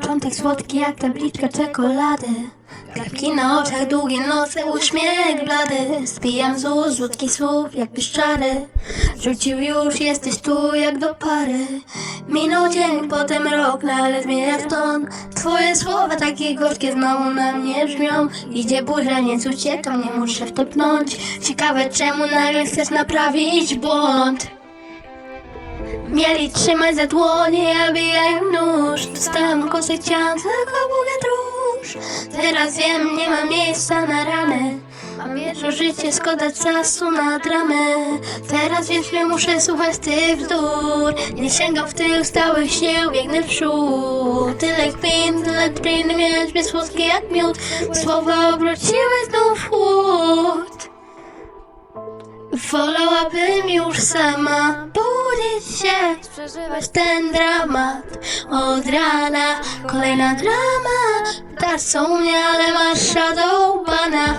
Początek słodki jak tabliczka czekolady. Klapki na oczach, długie noce, uśmiech blady. Spijam z ust słodkich słów jak piszczary Rzucił już, jesteś tu jak do pary. Minął dzień, potem rok, no ale zmienia ton. Twoje słowa takie gorzkie znowu na mnie brzmią. Idzie burza, nie muszę w to pnąć Ciekawe czemu nagle chcesz naprawić błąd Mieli trzymać za dłonie, a bijają nóż. Dostałam kosę, chciałam tylko Boga dróż. Teraz wiem, nie ma miejsca na rany Mam jedno życie, szkoda czasu na dramę. Teraz wiem, że muszę słuchać tych bzdur. Nie sięgam w tył stałych sił, biegnę w przód. Tyle kpin, tyle kpin, mieć mnie słodkie jak miód. Słowa obróciły znów Wolałabym już sama budzić się, przeżywać ten dramat od rana. Kolejna drama, tarcą mnie, ale masz shadow bana.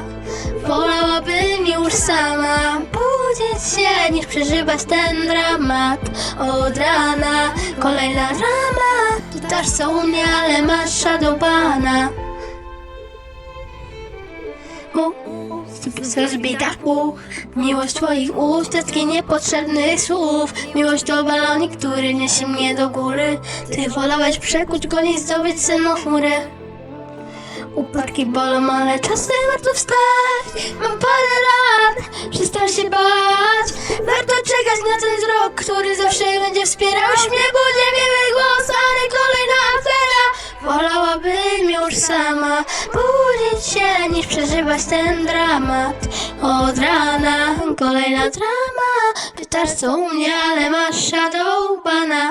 Wolałabym już sama budzić się, niż przeżywać ten dramat od rana. Kolejna drama, tarcą mnie, ale masz shadow bana. Zbita w pół Miłość twoich ust, setki niepotrzebnych słów. Miłość to balonik, który niesie mnie do góry. Ty wolałeś przekuć go niż zdobyć senną chmurę Upadki bolą, ale czasem warto wstać. Mam parę lat, przestań się bać. Warto czekać na ten wzrok, który zawsze będzie wspierał Śmiech budzie miły głos, już sama. Budzić się niż przeżywać ten dramat. Od rana kolejna drama Pytasz co u mnie, ale masz shadow bana